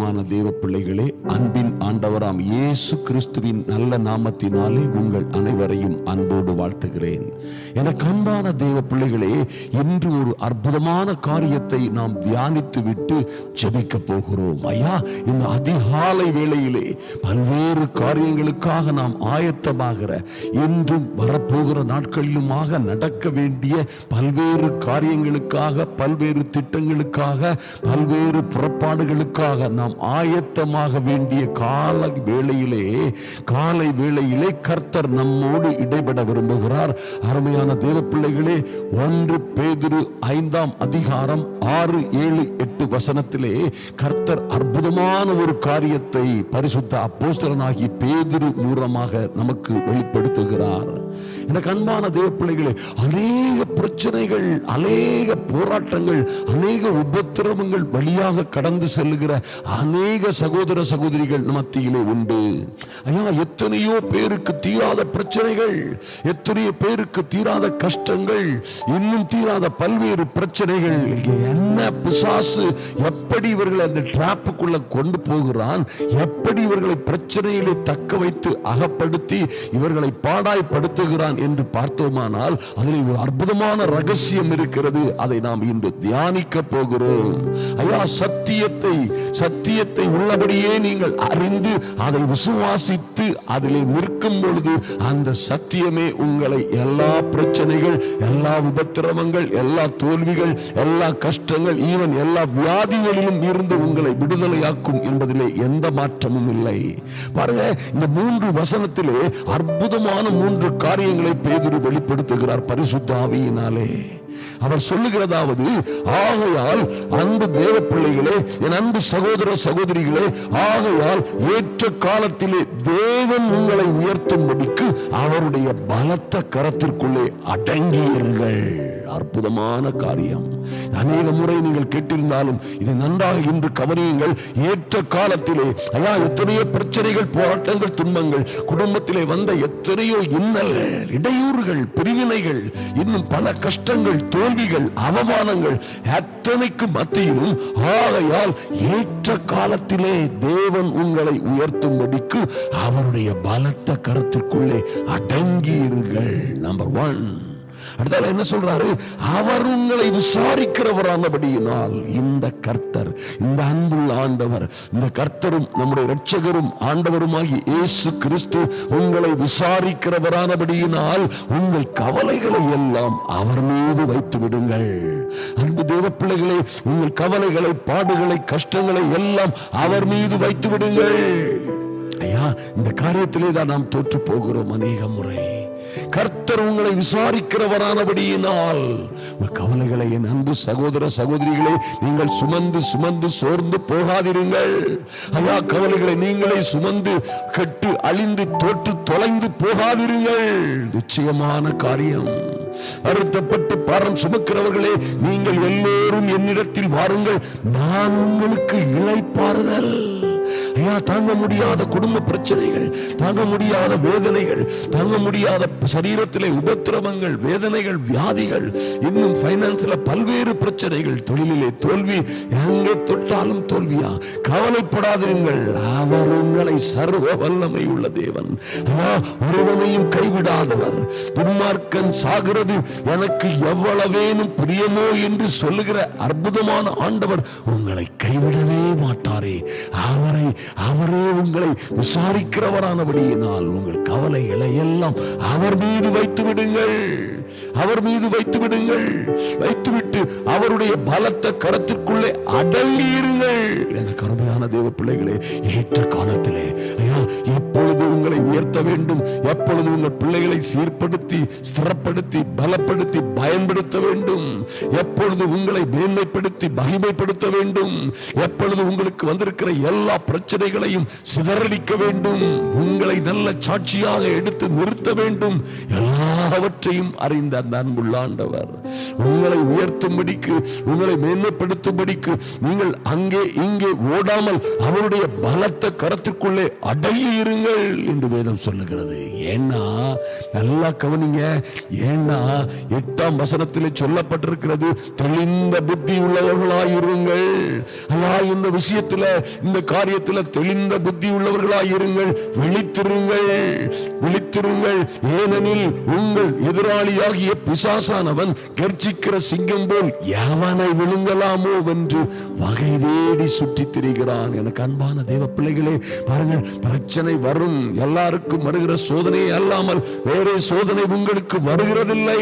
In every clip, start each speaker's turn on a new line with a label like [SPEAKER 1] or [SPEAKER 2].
[SPEAKER 1] பிரியமான தேவ பிள்ளைகளே அன்பின் ஆண்டவராம் இயேசு கிறிஸ்துவின் நல்ல நாமத்தினாலே உங்கள் அனைவரையும் அன்போடு வாழ்த்துகிறேன். எனக்கு அன்பான தேவ பிள்ளைகளே இன்று ஒரு அற்புதமான காரியத்தை நாம் தியானித்து விட்டு ஜெபிக்க போகிறோம். ஐயா இந்த அதிகாலை வேளையிலே பல்வேறு காரியங்களுக்காக நாம் ஆயத்தமாகிற இன்றும் வரப்போகிற நாட்களிலுமாக நடக்க வேண்டிய பல்வேறு காரியங்களுக்காக பல்வேறு திட்டங்களுக்காக பல்வேறு புறப்பாடுகளுக்காக நாம் நாம் ஆயத்தமாக வேண்டிய கால வேளையிலே காலை வேளையிலே கர்த்தர் நம்மோடு இடைபட விரும்புகிறார். அருமையான தேவ பிள்ளைகளே ஒன்று பேதிரு ஐந்தாம் அதிகாரம் ஆறு ஏழு எட்டு வசனத்திலே கர்த்தர் அற்புதமான ஒரு காரியத்தை பரிசுத்த அப்போஸ்தலனாகி பேதிரு மூலமாக நமக்கு வெளிப்படுத்துகிறார். எனக்கு அன்பான தேவ பிள்ளைகளே அநேக பிரச்சனைகள் அநேக போராட்டங்கள் அநேக உபத்திரவங்கள் வழியாக கடந்து செல்லுகிற அநேக சகோதர சகோதரிகள் மத்தியிலே உண்டு. ஐயா எத்தனையோ பேருக்கு தீராத பிரச்சனைகள் எத்தனையோ பேருக்கு தீராத கஷ்டங்கள் இன்னும் தீராத பல்வேறு பிரச்சனைகள். என்ன பிசாசு எப்படி இவர்களை அந்த டிராப்புக்குள்ள கொண்டு போகிறான்? எப்படி இவர்களை பிரச்சனையிலே தக்க வைத்து அகப்படுத்தி இவர்களை பாடாய்படுத்துகிறான் என்று பார்த்தோமானால் அதில் ஒரு அற்புதமான ரகசியம் இருக்கிறது. அதை நாம் இன்று தியானிக்க போகிறோம். ஐயா சத்தியத்தை சத்தியத்தை உள்ளபடியே நீங்கள் அறிந்து அதை விசுவாசித்து அதிலே நிற்கும் பொழுது அந்த சத்தியமே உங்களை எல்லா பிரச்சனைகள் எல்லா உபத்திரவங்கள் எல்லா தோல்விகள் எல்லா கஷ்டங்கள் ஈவன் எல்லா வியாதிகளிலும் இருந்து உங்களை விடுதலையாக்கும் என்பதிலே எந்த மாற்றமும் இல்லை. பாருங்க இந்த மூன்று வசனத்திலே அற்புதமான மூன்று காரியங்களை பேதுரு வெளிப்படுத்துகிறார் பரிசுத்தாவியினாலே ஆவியினாலே. அவர் சொல்லுகிறதாவது ஆகையால் அன்பு தேவ பிள்ளைகளே என் அன்பு சகோதர சகோதரிகளே ஆகையால் ஏற்ற காலத்திலே தேவன் உங்களை உயர்த்தும்படிக்கு அவருடைய பலத்த கரத்திற்குள்ளே அடங்கியிருங்கள். அற்புதமான காரியம். அநேக முறை நீங்கள் கேட்டிருந்தாலும் இதை நன்றாக இன்று கவனியுங்கள். ஏற்ற காலத்திலே ஐயா எத்தனையோ பிரச்சனைகள் போராட்டங்கள் துன்பங்கள் குடும்பத்திலே வந்த எத்தனையோ இன்னல்கள் இடையூறுகள் பிரிவினைகள் இன்னும் பல கஷ்டங்கள் தோல்விகள் அவமானங்கள் அத்தனைக்கு மத்தியிலும் ஆகையால் ஏற்ற காலத்திலே தேவன் உங்களை உயர்த்தும்படிக்கு அவருடைய பலத்த கருத்திற்குள்ளே அடங்கியிருங்கள். நம்பர் ஒன் அடுத்தால என்ன சொல்றாரு? அவர் உங்களை விசாரிக்கிறவரானபடியினால் இந்த கர்த்தர் இந்த அன்புள்ள ஆண்டவர் இந்த கர்த்தரும் நம்முடைய இரட்சகரும் ஆண்டவருமாகி இயேசு கிறிஸ்து உங்களை விசாரிக்கிறவரானபடியினால் உங்கள் கவலைகளை எல்லாம் அவர் மீது வைத்து விடுங்கள். அன்பு தேவ பிள்ளைகளே உங்கள் கவலைகளை பாடுகளை கஷ்டங்களை எல்லாம் அவர் மீது வைத்து விடுங்கள். ஐயா இந்த காரியத்திலே தான் நாம் தோற்று போகிறோம் அநேக முறை. கர்த்தர் உங்களை விசாரிக்கிறவரானபடியினால் உங்கள் கவலைகளை என் அன்பு சகோதர சகோதரிகளே நீங்கள் சுமந்து சுமந்து சோர்ந்து போகாதிருங்கள். ஐயா கவலைகளை நீங்களே சுமந்து கட்டு அழிந்து தோற்று தொலைந்து போகாதிருங்கள். நிச்சயமான காரியம். அறுத்தப்பட்டு பாரம் சுமக்கிறவர்களே நீங்கள் எல்லோரும் என்னிடத்தில் வாருங்கள். நான் உங்களுக்கு இளைப்பாறுதல். தாங்க முடியாத குடும்ப பிரச்சனைகள் தாங்க முடியாத வேதனைகள் தாங்க முடியாத சரீரத்திலே உபத்திரவங்கள் வேதனைகள் வியாதிகள் இன்னும் பைனான்ஸ்ல பல்வேறு பிரச்சனைகள் தொழிலிலே தோல்வி. எங்கே தொட்டாலும் தோல்வியா? கவலைப்படாதீர்கள் அவர் உங்களை சர்வ வல்லமை உள்ள தேவன். ஒருவனையும் கைவிடாதவர். துன்மார்க்கன் சாகிறது எனக்கு எவ்வளவேனும் பிரியமோ என்று சொல்லுகிற அற்புதமான ஆண்டவர் உங்களை கைவிடவே மாட்டாரே. அவரை அவரே உங்களை விசாரிக்கிறவரானபடியினால் உங்கள் கவலைகளை எல்லாம் அவர் மீது வைத்து விடுங்கள். அவர் மீது வைத்து விடுங்கள். வைத்துவிட்டு அவருடைய பலத்த கரத்திற்குள்ளே அடங்கி இருங்கள் எனக்கு அருமையான தேவ பிள்ளைகளே ஏற்ற காலத்திலே ஐயா எப்பொழுது உங்களை உயர்த்த வேண்டும். எப்பொழுது உங்கள் பிள்ளைகளை சீர்படுத்தி ஸ்திரப்படுத்தி பலப்படுத்தி பயன்படுத்த வேண்டும். எப்பொழுது உங்களை மேன்மைப்படுத்தி மகிமைப்படுத்த வேண்டும். எப்பொழுது உங்கள் உங்களுக்கு வந்திருக்கிற எல்லா பிரச்சனைகளையும் சிதறடிக்க வேண்டும். உங்களை நல்ல சாட்சியாக எடுத்து நிறுத்த வேண்டும். எல்லாவற்றையும் அறிந்த அந்த அன்புள்ள ஆண்டவர். உங்களை உயர்த்தும்படிக்கு உங்களை மேன்மைப்படுத்தும்படிக்கு நீங்கள் அங்கே இங்கே ஓடாமல் அவருடைய பலத்த கரத்திற்குள்ளே அடங்கி இருங்கள் என்று வேதம் சொல்லுகிறது. ஏன்னா நல்லா கவனிங்க. ஏன்னா எட்டாம் வசனத்திலே சொல்லப்பட்டிருக்கிறது தெளிந்த புத்தி உள்ளவர்களாயிருங்கள். ஐயா இந்த விஷயத்துல இந்த காரியத்துல தெளிந்த புத்தி உள்ளவர்களாயிருங்கள். விழித்திருங்கள். விழித்திருங்கள். ஏனெனில் உங்கள் எதிராளியாகிய பிசாசானவன் கர்ச்சிக்கிற சிங்கம் போல் எவனை விழுங்கலாமோ என்று வகை தேடி சுற்றி திரிகிறான். எனக்கு அன்பான தேவ பிள்ளைகளே பாருங்கள் பிரச்சனை வரும். எல்லாருக்கும் வருகிற சோதனை அல்லாமல் வேறே சோதனை உங்களுக்கு வருகிறதில்லை.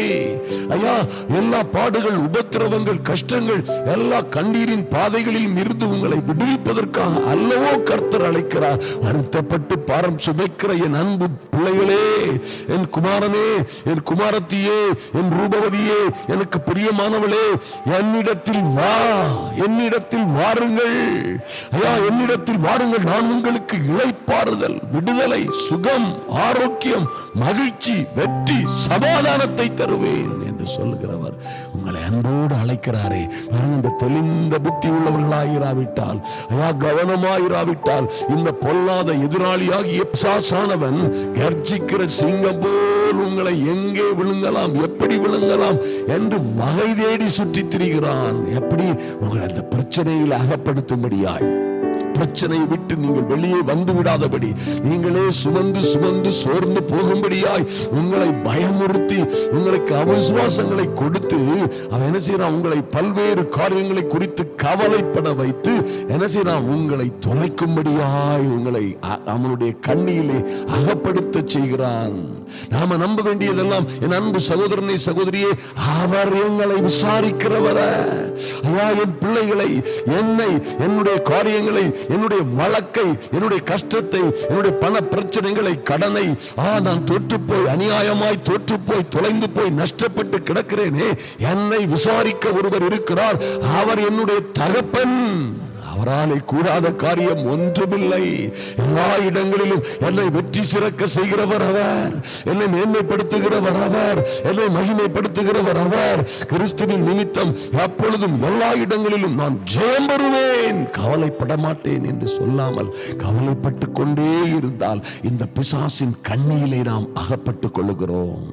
[SPEAKER 1] ஐயா எல்லா பாடுகள் உபத்திரவங்கள் கஷ்டங்கள் எல்லா கண்ணீரின் பாதைகளில் இருந்து உங்களை விடுவிப்பதற்காக அல்லவோ கர்த்தர் அழைக்கிறார். வருத்தப்பட்டு பாரம் சுமைக்கிற என் அன்பு பிள்ளைகளே என் குமாரனே என் குமாரத்தியே என் ரூபவதியே எனக்கு பிரியமானவளே என்னிடத்தில் வா என்னிடத்தில் வாருங்கள். ஐயா என்னிடத்தில் வாருங்கள். நான் உங்களுக்கு இழைப்பாறுதல் விடுதலை சுகம் ஆரோக்கியம் மகிழ்ச்சி வெற்றி சமாதானத்தை தருவேன் என்று சொல்லுகிறவர் உங்களை அன்போடு அழைக்கிறாரே. பாருங்க இந்த தெளிந்த புத்தி உள்ளவர்களாகிறாவிட்டால் ஐயா கவனமாயிராவிட்டால் இந்த பொல்லாத எதிராளியாகிய எப்சாசானவன் கர்ஜிக்கிற சிங்கம் போல் உங்களை எங்கே விழுங்கலாம் எப்படி விழுங்கலாம் என்று வகை தேடி சுற்றித் திரிகிறான். எப்படி? உங்களை அந்த பிரச்சனையில் அகப்படுத்தும்படியாய். பிரச்சனையை விட்டு நீங்கள் வெளியே வந்து விடாதபடி நீங்களே சுமந்து சுமந்து சோர்ந்து போகும்படியாய் உங்களை பயமுறுத்தி உங்களுக்கு அவிசுவாசங்களை கொடுத்து அவன் என்ன செய்யறான் உங்களை பல்வேறு காரியங்களை குறித்து கவலைப்பட வைத்து என்ன செய்யறான் உங்களை துளைக்கும்படியாய் உங்களை அவனுடைய கண்ணியிலே அகப்படுத்த செய்கிறான். நாம நம்ப வேண்டியதெல்லாம் என் அன்பு சகோதரனை சகோதரியே அவர் எங்களை விசாரிக்கிறவர. ஐயா என் பிள்ளைகளை என்னை என்னுடைய காரியங்களை என்னுடைய வழக்கை என்னுடைய கஷ்டத்தை என்னுடைய பண பிரச்சனைகளை கடனை ஆ நான் தோற்று போய் அநியாயமாய் தோற்று போய் தொலைந்து போய் நஷ்டப்பட்டு கிடக்கிறேனே என்னை விசாரிக்க ஒருவர் இருக்கிறார். அவர் என்னுடைய தகப்பன். அவராலே கூடாத காரியம் ஒன்றுமில்லை. எல்லா இடங்களிலும் என்னை வெற்றி சிறக்க செய்கிறவர் அவர். என்னை மேன்மைப்படுத்துகிறவர் அவர். என்னை மகிமைப்படுத்துகிறவர் அவர். கிறிஸ்துவின் நிமித்தம் எப்பொழுதும் எல்லா இடங்களிலும் நான் ஜெயம் பெறுவேன். கவலைப்பட மாட்டேன் என்று சொல்லாமல் கவலைப்பட்டு கொண்டே இருந்தால் இந்த பிசாசின் கண்ணியிலே நாம் அகப்பட்டுக் கொள்ளுகிறோம்.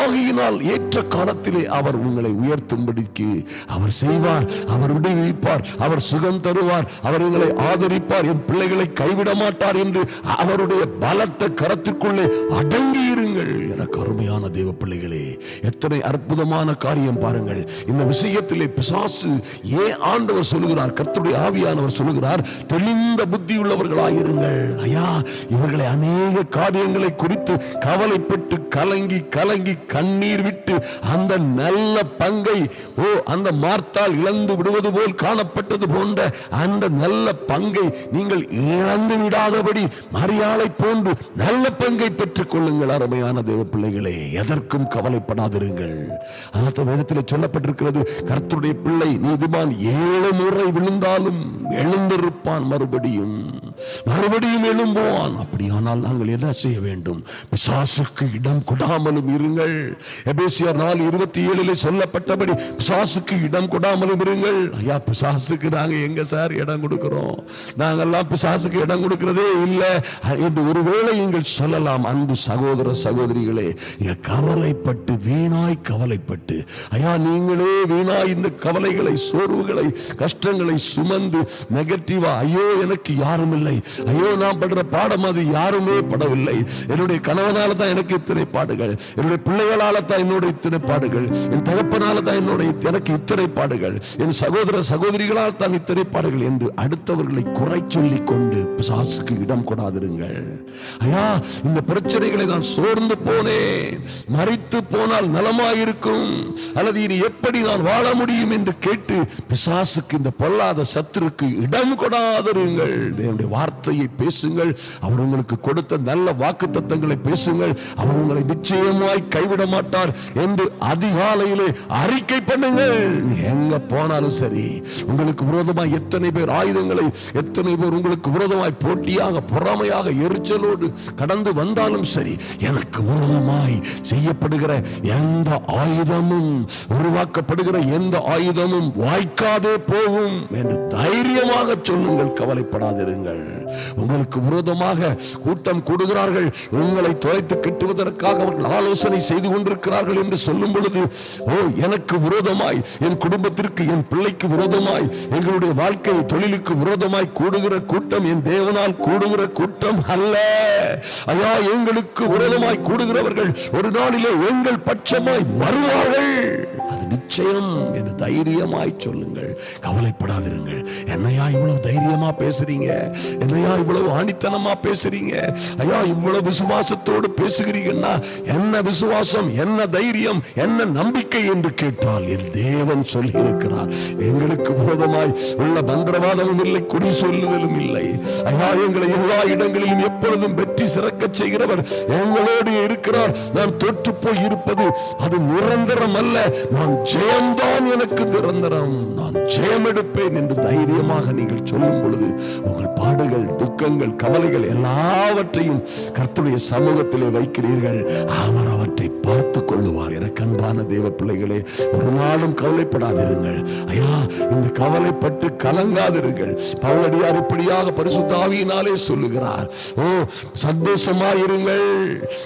[SPEAKER 1] ஆகையினால் ஏற்ற காலத்திலே அவர் உங்களை உயர்த்தும்படிக்கு அவர் செய்வார் அவர் விடுவிப்பார் அவர் சுகம் தருவார். அவர் எங்களை ஆதரிப்பார். என் பிள்ளைகளை கைவிட மாட்டார் என்று அவருடைய பலத்த கரத்திற்குள்ளே அடங்கி அருமையான தேவ பிள்ளைகளே எத்தனை அற்புதமான காரியம் பாருங்கள். இந்த விஷயத்திலே பிசாசு ஏன் ஆண்டவர் சொல்லுகிறார் கர்த்தருடைய ஆவியானவர் சொல்லுகிறார் தெளிந்த புத்தி உள்ளவர்களாயிருங்கள் ஐயா இவர்களை அநேக காரியங்களை குறித்து கவலைப்பட்டு கலங்கி கலங்கி கண்ணீர் விட்டு அந்த நல்ல பங்கை ஓ அந்த மார்த்தால் இழந்து விடுவது போல் காணப்பட்டது போன்ற அந்த நல்ல பங்கை நீங்கள் இழந்து விடாதபடி மரியாதை போன்று நல்ல பங்கை பெற்றுக் கொள்ளுங்கள் அருமையான தேவ பிள்ளைகளை எதற்கும் கவலைப்படாதிருங்கள். அதான் வேதத்தில் சொல்லப்பட்டிருக்கிறது கர்த்தருடைய பிள்ளை நீதிமான் ஏழு முறை விழுந்தாலும் எழுந்திருப்பான் மறுபடியும். மறுபடியும் எழும்புவான். அப்படியானால் நாங்கள் என்ன செய்ய வேண்டும்? பிசாசுக்கு இடம் கொடாமலும் இருங்கள். எபேசியர் நாலு இருபத்தி ஏழிலே சொல்லப்பட்டபடி பிசாசுக்கு இடம் கொடாமலும் இருங்கள். ஐயா பிசாசுக்கு நாங்க எங்க சார் இடம் கொடுக்கிறோம்? நாங்கெல்லாம் பிசாசுக்கு இடம் கொடுக்கிறதே இல்லை. என்று ஒருவேளை நீங்கள் சொல்லலாம் அன்பு சகோதர சகோதரிகளே கவலைப்பட்டு வீணாய் கவலைப்பட்டு ஐயா நீங்களே வீணாய் இந்த கவலைகளை சோர்வுகளை கஷ்டங்களை சுமந்து நெகட்டிவா ஐயோ எனக்கு யாரும் இல்லை. படவில்லை ஐயோ நான் படுற பாடம் அது யாருமே படவில்லை. என்னுடைய கணவனால தான் எனக்கு இத்தனை பாடுகள். என்னுடைய பிள்ளைகளால தான் என்னோட இத்தனை பாடுகள். என் தகப்பனால தான் என்னோட எனக்கு இத்தனை பாடுகள். என் சகோதர சகோதரிகளால் தான் இத்தனை பாடுகள் என்று அடுத்தவர்களை குறை சொல்லி கொண்டு பிசாசுக்கு இடம் கொடாதிருங்கள். ஐயா இந்த பிரச்சனைகளை நான் சோர்ந்து போனேன். மறித்து போனால் நலமாயிருக்கும். அல்லது இனி எப்படி நான் வாழ முடியும் என்று கேட்டு பிசாசுக்கு இந்த பொல்லாத சத்துருக்கு இடம் கொடாதிருங்கள். என்னுடைய வார்த்தையை பேசுங்கள். அவர் உங்களுக்கு கொடுத்த நல்ல வாக்கு தத்தங்களை பேசுங்கள். அவர் உங்களை நிச்சயமாய் கைவிட மாட்டார் என்று அதிகாலையிலே அறிக்கை பண்ணுங்கள். எங்க போனாலும் சரி உங்களுக்கு விரோதமாய் எத்தனை பேர் ஆயுதங்களை எத்தனை பேர் உங்களுக்கு விரோதமாய் போட்டியாக பொறாமையாக எரிச்சலோடு கடந்து வந்தாலும் சரி எனக்கு விரோதமாய் செய்யப்படுகிற எந்த ஆயுதமும் உருவாக்கப்படுகிற எந்த ஆயுதமும் வாய்க்காதே போகும் என்று தைரியமாக சொல்லுங்கள் கவலைப்படாதிருங்கள். உங்களுக்கு விரோதமாக கூட்டம் கூடுகிறார்கள். உங்களை தொலைத்து கட்டுவதற்காக அவர்கள் ஆலோசனை செய்து கொண்டிருக்கிறார்கள் என்று சொல்லும் பொழுது ஓ எனக்கு விரோதமாய் என் குடும்பத்திற்கு என் பிள்ளைக்கு விரோதமாய் எங்களுடைய வாழ்க்கை தொழிலுக்கு விரோதமாய் கூடுகிற கூட்டம் என் தேவனால் கூடுகிற கூட்டம் அல்ல. ஐயா எங்களுக்கு விரோதமாய் கூடுகிறவர்கள் ஒரு நாளிலே எங்கள் பட்சமாய் வருவார்கள். அது நிச்சயம் என்று தைரியமாய் சொல்லுங்கள். கவலைப்படாதிருங்கள். என்னையா இவ்வளவு தைரியமா பேசுறீங்க? என்னையா இவ்வளவு ஆணித்தனமா பேசுறீங்க? ஐயா இவ்வளவு விசுவாசத்தோடு பேசுகிறீங்கன்னா என்ன விசுவாசம் என்ன தைரியம் என்ன நம்பிக்கை என்று கேட்டால் என் தேவன் சொல்லி இருக்கிறார் எங்களுக்கு விரோதமாய் உள்ள மந்திரவாதமும் இல்லை குடி சொல்லுதலும் இல்லை. ஐயா எங்களை எல்லா இடங்களிலும் எப்பொழுதும் வெற்றி சிறக்க செய்கிறவர் எங்களோடு இருக்கிறார். நான் தொற்று போய் இருப்பது அது நிரந்தரம் அல்ல நான் ஜெயம்தான் எனக்கு நிரந்தரம் நான் ஜெயம் எடுப்பேன் என்று தைரியமாக நீங்கள் சொல்லும் பொழுது உங்கள் பாடுகள் துக்கங்கள் கவலைகள் எல்லாவற்றையும் கர்த்தருடைய சமூகத்திலே வைக்கிறீர்கள். அவர் அவற்றை பார்த்து பார்த்து கொள்ளுவார் எனக்கு அன்பான தேவ பிள்ளைகளே ஒரு நாளும் கவலைப்படாதிருங்கள். ஐயா இந்த கவலைப்பட்டு கலங்காதிருங்கள். பவுலடியார் இப்படியாக பரிசுத்தாவியினாலே சொல்லுகிறார். ஓ சந்தோஷமாயிருங்கள்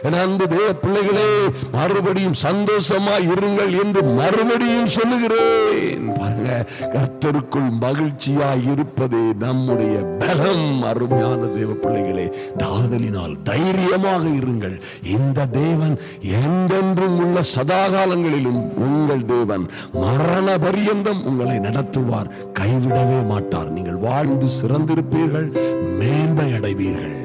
[SPEAKER 1] என் அன்பு தேவ பிள்ளைகளே மறுபடியும் சந்தோஷமாய் இருங்கள் என்று மறுபடியும் சொல்லுகிறேன். பாருங்க கர்த்தருக்குள் மகிழ்ச்சியாய் இருப்பதே நம்முடைய பலம். அருமையான தேவ பிள்ளைகளே தாதலினால் தைரியமாக இருங்கள். இந்த தேவன் எந்தென்று என்றென்றும் உள்ள சதாகாலங்களிலும் உங்கள் தேவன் மரண பரியந்தம் உங்களை நடத்துவார். கைவிடவே மாட்டார். நீங்கள் வாழ்ந்து சிறந்திருப்பீர்கள். மேன்மை அடைவீர்கள்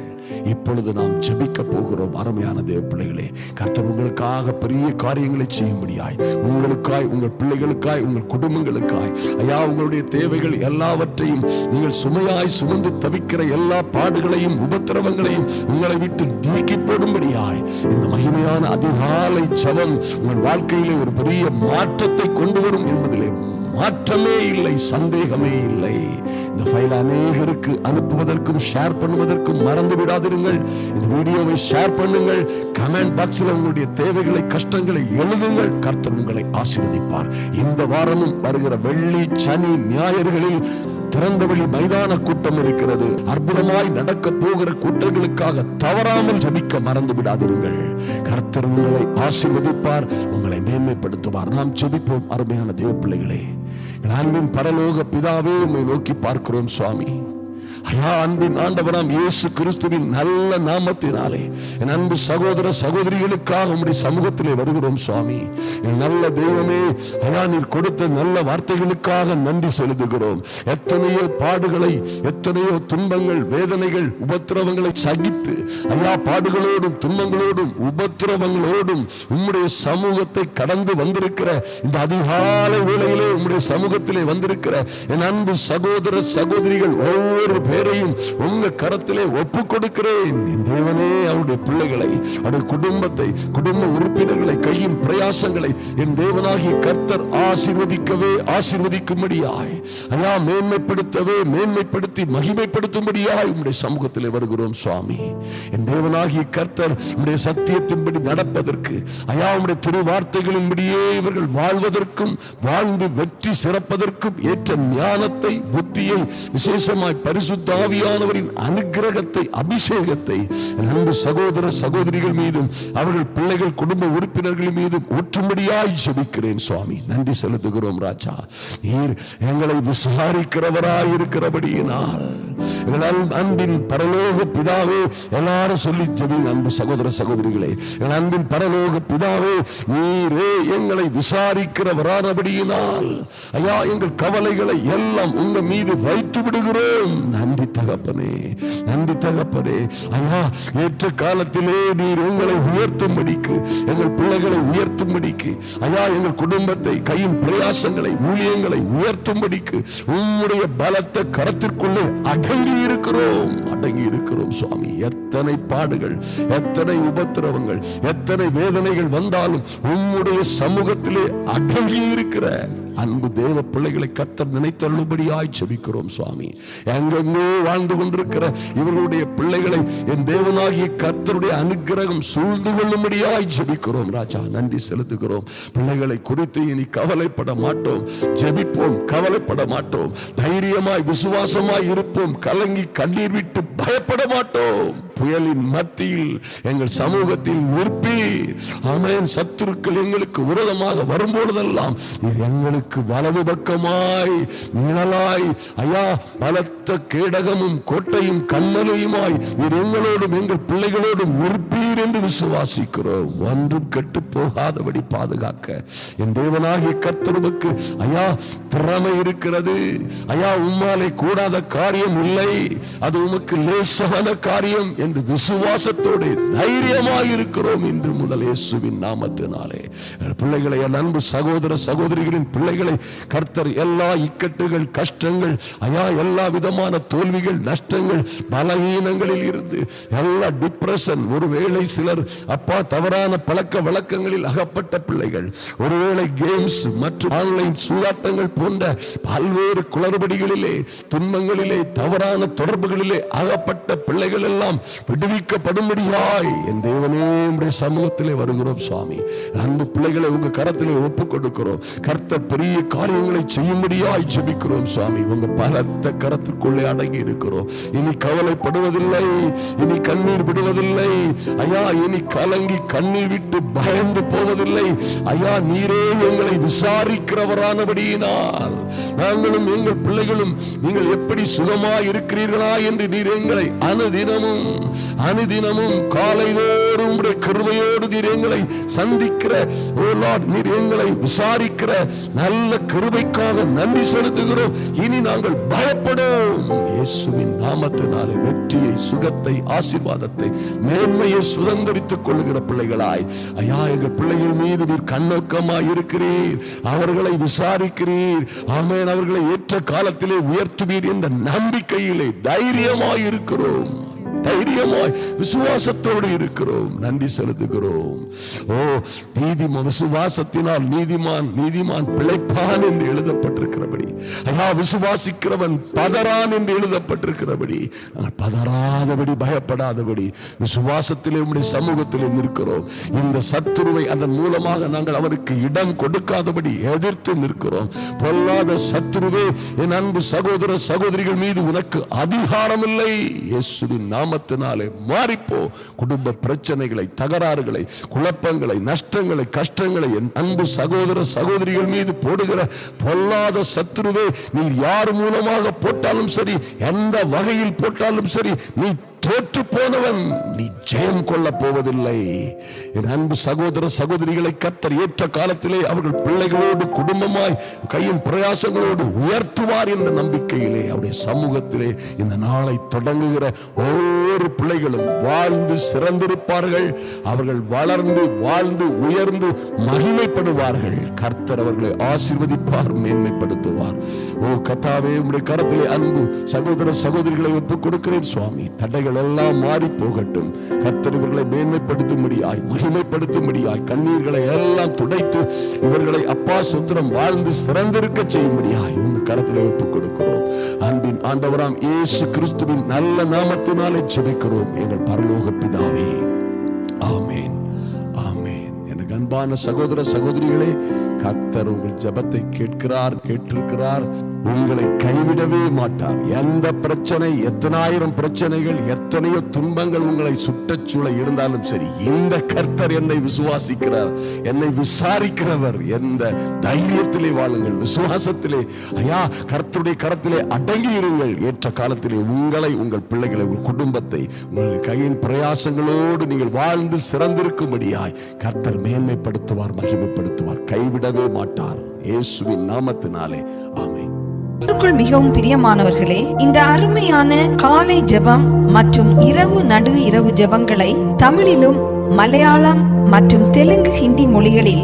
[SPEAKER 1] இப்பொழுது நாம் ஜபிக்க போகிறோம். அருமையான தேவ பிள்ளைகளே கர்த்தர் உங்களுக்காக பெரிய காரியங்களை செய்யும்படியாய் உங்களுக்காய் உங்கள் பிள்ளைகளுக்காய் உங்கள் குடும்பங்களுக்காய் ஐயா உங்களுடைய தேவைகள் எல்லாவற்றையும் நீங்கள் சுமையாய் சுமந்து தவிக்கிற எல்லா பாடுகளையும் உபத்திரவங்களையும் உங்களை விட்டு நீக்கி போடும்படியாய் இந்த மகிமையான அதிகாலை ஜபம் உங்கள் வாழ்க்கையிலே ஒரு பெரிய மாற்றத்தை கொண்டு வரும் என்பதிலே மாற்றமே இல்லை சந்தேகமே இல்லை. இந்த ஃபைல் அநேகருக்கு அனுப்புவதற்கும் ஷேர் பண்ணுவதற்கும் மறந்து விடாதிருங்கள். இந்த வீடியோவை ஷேர் பண்ணுங்கள். கமெண்ட் பாக்ஸில் உங்களுடைய தேவைகளை கஷ்டங்களை எழுதுங்கள். கர்த்தர் உங்களை ஆசீர்வதிப்பார். இந்த வாரமும் வருகிற வெள்ளி சனி ஞாயிறுகளில் திறந்தவெளி மைதான கூட்டம் இருக்கிறது. அற்புதமாய் நடக்க போகிற கூட்டங்களுக்காக தவறாமல் ஜபிக்க மறந்து விடாதீர்கள். கர்த்தர் உங்களை ஆசீர்வதிப்பார் உங்களை மேன்மைப்படுத்துவார். நாம் ஜபிப்போம் அருமையான தேவ பிள்ளைகளே அன்பின் பரலோக பிதாவே உம்மை நோக்கி பார்க்கிறோம் சுவாமி. அன்பின் ஆண்டவராம் இயேசு கிறிஸ்துவின் நல்ல நாமத்தினாலே. என் அன்பு சகோதர சகோதரிகளுக்காக உம்முடைய சமூகத்திலே வருகிறோம் சுவாமி. என் நல்ல தெய்வமே ஐயா நீர் கொடுத்த நல்ல வார்த்தைகளுக்காக நன்றி செலுத்துகிறோம். எத்தனையோ பாடுகளை எத்தனையோ துன்பங்கள் வேதனைகள் உபத்திரவங்களை சகித்து ஐயா பாடுகளோடும் துன்பங்களோடும் உபத்திரவங்களோடும் உம்முடைய சமூகத்தை கடந்து வந்திருக்கிற இந்த அதிகாலை வேளையிலே உம்முடைய சமூகத்திலே வந்திருக்கிற என் அன்பு சகோதர சகோதரிகள் ஒவ்வொரு பேரையும் உங்க கரத்திலே ஒப்பு கொடுக்கிறேன் என் தேவனே அவருடைய பிள்ளைகளை அவருடைய குடும்பத்தை குடும்ப உறுப்பினர்களை கையின் பிரயாசங்களை என் தேவனாகிய கர்த்தர் ஆசிர்வதிக்கவே ஆசிர்வதிக்கும்படியாய். ஐயா மேன்மைப்படுத்தவே மேன்மைப்படுத்தி மகிமைப்படுத்தும்படியாய் உம்முடைய சமூகத்திலே வருகிறோம் சுவாமி. என் தேவனாகிய கர்த்தர் உடைய சத்தியத்தின்படி நடப்பதற்கு ஐயா உடைய திருவார்த்தைகளின்படியே இவர்கள் வாழ்வதற்கும் வாழ்ந்து வெற்றி சிறப்பதற்கும் ஏற்ற ஞானத்தை புத்தியை விசேஷமாய் பரிசு ஆவியானவரின் அனுக்கிரகத்தை அபிஷேகத்தை ரெண்டு அன்பு சகோதர சகோதரிகள் மீதும் அவர்கள் பிள்ளைகள் குடும்ப உறுப்பினர்கள் மீதும் ஊற்றும்படியாய் ஜெபிக்கிறேன் சுவாமி. நன்றி செலுத்துகிறோம் ராஜா. நீர் எங்களை விசாரிக்கிறவராய் இருக்கிறபடியினால் எங்கள் அன்பின் பரலோக பிதாவே எல்லாரும் சொல்லி ஜெபி அன்பு சகோதர சகோதரிகளே. எங்கள் அன்பின் பரலோக பிதாவே நீரே எங்களை விசாரிக்கிறவரானபடியினால். ஐயா எங்கள் கவலைகளை எல்லாம் உங்க மீது வைத்து விடுகிறோம். நன்றி தகப்பனே நன்றி தகப்பனே. ஐயா ஏற்ற காலத்திலே நீர் எங்களை உயர்த்தும்படிக்கு எங்கள் பிள்ளைகளை உயர்த்தும்படிக்கு ஐயா எங்கள் குடும்பத்தை கையின் பிரயாசங்களை ஊழியங்களை உயர்த்தும்படிக்கு உங்களுடைய பலத்த கரத்திற்குள்ளே அகை அடங்கி இருக்கிறோம் அடங்கி இருக்கிறோம் சுவாமி. எத்தனை பாடுகள் எத்தனை உபத்திரவங்கள் எத்தனை வேதனைகள் வந்தாலும் உம்முடைய சமூகத்திலே அடங்கி இருக்கிற அன்பு தேவ பிள்ளைகளை கத்தர் நினைத்தருளும்படியாய் செபிக்கிறோம் சுவாமி. எங்கெங்கோ வாழ்ந்து கொண்டிருக்கிற இவர்களுடைய பிள்ளைகளை என் தேவனாகிய கர்த்தருடைய அனுக்கிரகம் சூழ்ந்து கொள்ளும்படியாய் ஜெபிக்கிறோம் ராஜா. நன்றி செலுத்துகிறோம். பிள்ளைகளை குறித்து இனி கவலைப்பட மாட்டோம். ஜெபிப்போம் கவலைப்பட மாட்டோம். தைரியமாய் விசுவாசமாய் இருப்போம். கலங்கி கண்ணீர் விட்டு பயப்பட மாட்டோம். புயலின் மத்தியில் எங்கள் சமூகத்தில் நிற்பீர். ஆமென். சத்துருக்கள் எங்களுக்கு விரோதமாக வரும்பொழுதெல்லாம் நீர் எங்களுக்கு வலது பக்கமாய் நிழலாய். ஐயா பலத்த கேடகமும் கோட்டையும் கண்மலையுமாய். இது எங்களோடும் எங்கள் பிள்ளைகளோடும் நிற்பீர் என்று விசுவாசிக்கிறோம். ஒன்றும் கெட்டு போகாதபடி பாதுகாக்க. என் தேவனாகிய கர்த்தருவுக்கு ஐயா திறமை இருக்கிறது. ஐயா உம்மாலே கூடாத காரியம் இல்லை. அது உமக்கு லேசான காரியம். என்று விசுவாசத்தோடு தைரியமாக இருக்கிறோம் இன்று முதல் இயேசுவின் நாமத்தினாலே. பிள்ளைகளை என் அன்பு சகோதர சகோதரிகளின் பிள்ளைகளை கர்த்தர் எல்லா இக்கட்டுகள் கஷ்டங்கள் ஐயா எல்லா விதமான தோல்விகள் நஷ்டங்கள் பலவீனங்களில் இருந்து எல்லா டிப்ரெஷன் ஒருவேளை சிலர் அப்பா தவறான பழக்க வழக்கங்களில் அகப்பட்ட பிள்ளைகள். ஒருவேளை கேம்ஸ் மற்றும் ஆன்லைன் சூதாட்டங்கள் போன்ற பல்வேறு குளறுபடிகளிலே துன்பங்களிலே தவறான தொடர்புகளிலே அகப்பட்ட பிள்ளைகள் எல்லாம் விடுவிக்கப்படும்படியாய் என் தேவனே நம்முடைய சமூகத்திலே வருகிறோம் சுவாமி. அன்பு பிள்ளைகளை உங்க கரத்திலே ஒப்பு கொடுக்கிறோம் கர்த்த பெரிய காரியங்களை செய்யும்படியாய் ஜெபிக்கிறோம் சுவாமி. உங்க பலத்த கரத்திற்குள்ளே அடங்கி இருக்கிறோம். இனி கவலைப்படுவதில்லை. இனி கண்ணீர் விடுவதில்லை. ஐயா ஐயா இனி கலங்கி கண்ணீர் விட்டு பயந்து போவதில்லை. ஐயா நீரே எங்களை விசாரிக்கிறவரானபடியினால். நாங்களும் எங்கள் பிள்ளைகளும் நீங்கள் எப்படி சுகமா இருக்கிறீர்களா என்று நீர் எங்களை அனுதினமும் அனுதினமும் காலைதோறும் உம்முடைய கிருபையோடு நீர் எங்களை சந்திக்கிற. ஓ லார்ட் நீர் எங்களை விசாரிக்கிற நல்ல கிருபைக்காக நன்றி செலுத்துகிறோம். இனி நாங்கள் பயப்படும். இயேசுவின் நாமத்தினாலே வெற்றியை சுகத்தை ஆசீர்வாதத்தை மேன்மையை சுத சுதந்திரித்துக் கொள்ளுகிற பிள்ளைகளாய். ஐயா எங்கள் பிள்ளைகள் மீது நீர் கண்ணோக்கமாய் இருக்கிறீர். அவர்களை விசாரிக்கிறீர். ஆமேன் அவர்களை ஏற்ற காலத்திலே உயர்த்துவீர் என்ற நம்பிக்கையிலே தைரியமாய் இருக்கிறோம். தைரியமாய் விசுவாசத்தோடு இருக்கிறோம். நன்றி செலுத்துகிறோம். ஓ நீதிமான் விசுவாசத்தினால் நீதிமான் நீதிமான் பிழைப்பான் என்று எழுதப்பட்டிருக்கிறபடி. ஐயா விசுவாசிக்கிறவன் பதறான் என்று எழுதப்பட்டிருக்கிறபடி. நாங்கள் பதறாதபடி பயப்படாதபடி விசுவாசத்திலே உடைய சமூகத்திலே நிற்கிறோம். இந்த சத்துருவை அதன் மூலமாக நாங்கள் அவருக்கு இடம் கொடுக்காதபடி எதிர்த்து நிற்கிறோம். பொல்லாத சத்துருவே என் அன்பு சகோதர சகோதரிகள் மீது உனக்கு அதிகாரம் இல்லை இயேசுவின் நாமத்தினாலே மாறிப்போ. குடும்ப பிரச்சனைகளை தகராறுகளை குழப்பங்களை நஷ்டங்களை கஷ்டங்களை என் அன்பு சகோதர சகோதரிகள் மீது போடுகிற பொல்லாத சத்ருவே நீ யார் மூலமாக போட்டாலும் சரி எந்த வகையில் போட்டாலும் சரி நீ தோற்று போனவன் நீ ஜெயம் கொள்ள போவதில்லை. என் அன்பு சகோதர சகோதரிகளை கத்தர் ஏற்ற காலத்திலே அவர்கள் பிள்ளைகளோடு குடும்பமாய் கையின் பிரயாசங்களோடு உயர்த்துவார் என்ற நம்பிக்கையிலே அவருடைய சமூகத்திலே இந்த நாளை தொடங்குகிற ஒவ்வொரு பிள்ளைகளும் வாழ்ந்து சிறந்திருப்பார்கள். அவர்கள் வளர்ந்து வாழ்ந்து உயர்ந்து மகிமைப்படுவார்கள். கர்த்தர் அவர்களை ஆசீர்வதிப்பார் மேன்மைப்படுத்துவார். ஓ கத்தாவே உங்களுடைய கரத்திலே அன்பு சகோதர சகோதரிகளை ஒப்புக் கொடுக்கிறேன் சுவாமி. தடைகள் எல்லாம் மாறி போகட்டும். கர்த்தர் இவர்களை மேன்மைப்படுத்தும்படியாய் மகிமைப்படுத்தும்படியாய் கண்ணீர்களை எல்லாம் துடைத்து இவர்களை அப்பா சுத்திரம் வாழ்ந்து சிறந்திருக்க செய்யும்படியாய் உங்க கரத்திலே ஒப்புக் கொடுக்கிறோம். அன்பின் ஆண்டவராம் இயேசு கிறிஸ்துவின் நல்ல நாமத்தினாலே செபி ஜெபிக்கிறோம் எங்கள் பரலோக பிதாவே. ஆமேன். ஆமேன். எனக்கு அன்பான சகோதர சகோதரிகளே கர்த்தர் உங்கள் ஜெபத்தை கேட்கிறார் கேட்டிருக்கிறார். உங்களை கைவிடவே மாட்டார். எந்த பிரச்சனை எத்தனாயிரம் பிரச்சனைகள் எத்தனையோ துன்பங்கள் உங்களை சுட்டச்சூழ இருந்தாலும் சரி இந்த கர்த்தர் என்னை விசுவாசிக்கிறார். என்னை விசாரிக்கிறவர். எந்த தைரியத்திலே வாழுங்கள் விசுவாசத்திலே. ஐயா கர்த்தருடைய கரத்திலே அடங்கி இருங்கள். ஏற்ற காலத்திலே உங்களை உங்கள் பிள்ளைகளை உங்கள் குடும்பத்தை உங்கள் கையின் பிரயாசங்களோடு நீங்கள் வாழ்ந்து சிறந்திருக்கும்படியாய் கர்த்தர் மேன்மைப்படுத்துவார் மகிமைப்படுத்துவார். கைவிடவே மாட்டார். இயேசுவின் நாமத்தினாலே. ஆமென்.
[SPEAKER 2] கர்த்தருக்குள் மிகவும் பிரியமானவர்களே இந்த அருமையான காலை ஜெபம் மற்றும் இரவு நடு இரவு ஜெபங்களை தமிழிலும் மலையாளம் மற்றும் தெலுங்கு ஹிந்தி மொழிகளில்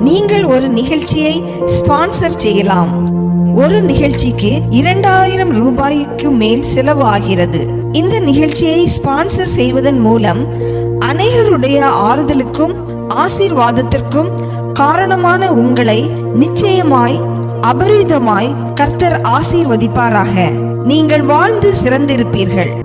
[SPEAKER 2] நீங்கள் ஒரு நிகழ்ச்சியை ஸ்பான்சர் செய்யலாம். ஒரு நிகழ்ச்சிக்கு இரண்டாயிரம் ரூபாய்க்கு மேல் செலவு ஆகிறது இந்த நிகழ்ச்சியை ஸ்பான்சர் செய்வதன் மூலம் அனைவருடைய ஆறுதலுக்கும் ஆசீர்வாதத்திற்கும் காரணமான உங்களை நிச்சயமாய் அபரிதமாய் கர்த்தர் ஆசீர்வதிப்பாராக. நீங்கள் வாழ்ந்து சிறந்திருப்பீர்கள்.